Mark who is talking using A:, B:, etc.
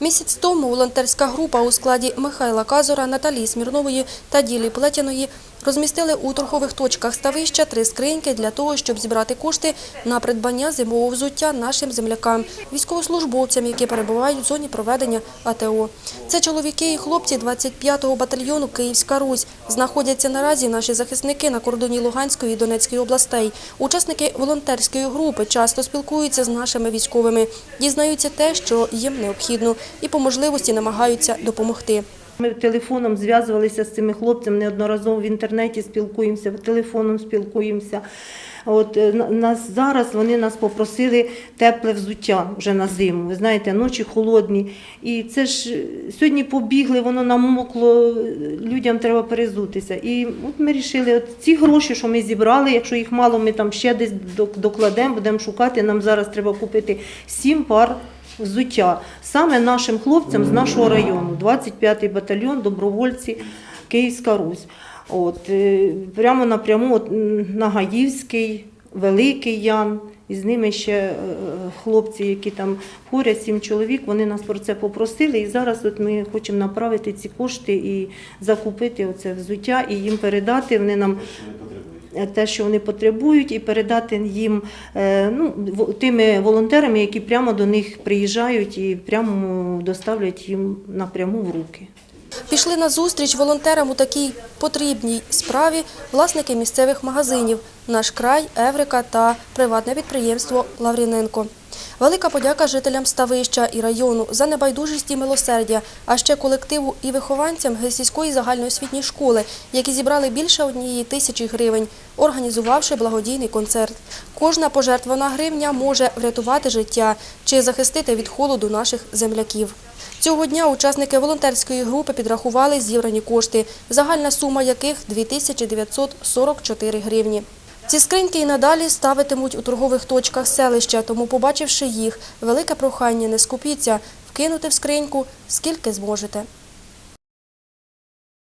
A: Місяць тому волонтерська група у складі Михайла Казора, Наталії Смірнової та Ділі Плетяної розмістили у торгових точках ставища три скриньки для того, щоб зібрати кошти на придбання зимового взуття нашим землякам, військовослужбовцям, які перебувають в зоні проведення АТО. Це чоловіки і хлопці 25-го батальйону Київська Русь. Знаходяться наразі наші захисники на кордоні Луганської і Донецької областей. Учасники волонтерської групи часто спілкуються з нашими військовими, дізнаються те, що їм необхідно, і по можливості намагаються допомогти.
B: Ми телефоном зв'язувалися з цими хлопцями неодноразово в інтернеті спілкуємося, телефоном спілкуємося. От е, нас зараз вони нас попросили тепле взуття вже на зиму. Ви знаєте, ночі холодні. І це ж е, сьогодні побігли, воно намокло, е, людям треба перезутися. І от ми вирішили, от ці гроші, що ми зібрали, якщо їх мало, ми там ще десь докладемо, будемо шукати. Нам зараз треба купити сім пар взуття саме нашим хлопцям з нашого району, 25-й батальйон, добровольці, Київська Русь. От, е, прямо напряму от, Нагаївський, Великий Ян. І з ними ще е, хлопці, які там поряд, сім чоловік, вони нас про це попросили. І зараз от ми хочемо направити ці кошти і закупити оце взуття і їм передати. Вони нам те, що вони потребують, і передати їм е, ну, тими волонтерами, які прямо до них приїжджають і прямо доставлять їм напряму в руки.
A: Пішли на зустріч волонтерам у такій потрібній справі власники місцевих магазинів «Наш край», «Еврика» та приватне підприємство «Лавріненко». Велика подяка жителям Ставища і району за небайдужість і милосердя, а ще колективу і вихованцям Гесійської загальноосвітньої школи, які зібрали більше однієї тисячі гривень, організувавши благодійний концерт. Кожна пожертвована гривня може врятувати життя чи захистити від холоду наших земляків. Цього дня учасники волонтерської групи підрахували зібрані кошти, загальна сума яких 2944 гривні. Ці скриньки і надалі ставитимуть у торгових точках селища, тому, побачивши їх, велике прохання не скупіться, вкинути в скриньку скільки зможете.